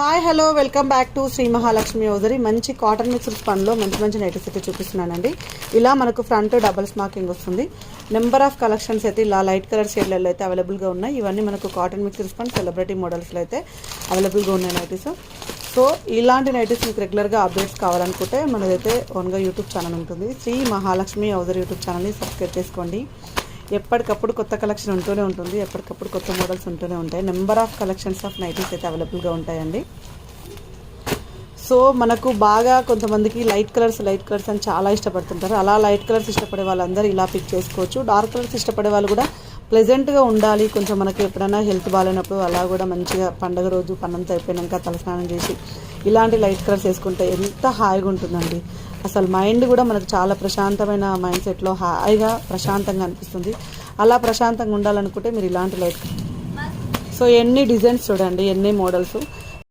Hi hello welcome back to Shri Mahalakshmi ఓదరి మంచి cotton mixed పనిలో మంచి మంచి నైటీస్ అయితే చూపిస్తున్నానండి. ఇలా మనకు ఫ్రంట్ డబల్ స్మాకింగ్ వస్తుంది. నెంబర్ ఆఫ్ కలెక్షన్స్ అయితే ఇలా లైట్ కలర్ షేడ్లలో అయితే అవైలబుల్గా ఉన్నాయి. ఇవన్నీ మనకు కాటన్ మిక్స్డ్ పని సెలబ్రిటీ మోడల్స్లో అయితే అవైలబుల్గా ఉన్నాయి నైటీస్ సో ఇలాంటి నైటీస్ మీకు రెగ్యులర్గా అప్డేట్స్ కావాలనుకుంటే మనదైతే ఓన్గా యూట్యూబ్ ఛానల్ ఉంటుంది. శ్రీ మహాలక్ష్మి ఓదరి యూట్యూబ్ ఛానల్ని సబ్స్క్రైబ్ చేసుకోండి. ఎప్పటికప్పుడు కొత్త కలెక్షన్ ఉంటూనే ఉంటుంది ఎప్పటికప్పుడు కొత్త మోడల్స్ ఉంటూనే ఉంటాయి. Number of collections of nighties అయితే అవైలబుల్గా ఉంటాయండి. సో మనకు బాగా కొంతమందికి లైట్ కలర్స్ లైట్ కలర్స్ అని చాలా ఇష్టపడుతుంటారు. అలా లైట్ కలర్స్ ఇష్టపడే వాళ్ళందరూ ఇలా పిక్ చేసుకోవచ్చు. డార్క్ కలర్స్ ఇష్టపడే వాళ్ళు కూడా ప్లెజెంట్గా ఉండాలి. కొంచెం మనకి ఎప్పుడైనా హెల్త్ బాగాలేనప్పుడు అలా కూడా మంచిగా పండగ రోజు పన్నంత అయిపోయినాక తలస్నానం చేసి ఇలాంటి లైట్ కలర్స్ వేసుకుంటే ఎంత హాయిగా ఉంటుందండి. అసలు మైండ్ కూడా మనకు చాలా ప్రశాంతమైన మైండ్ సెట్లో హాయిగా ప్రశాంతంగా అనిపిస్తుంది. అలా ప్రశాంతంగా ఉండాలనుకుంటే మీరు ఇలాంటి లైట్ సో ఎన్ని డిజైన్స్ చూడండి ఎన్ని మోడల్స్.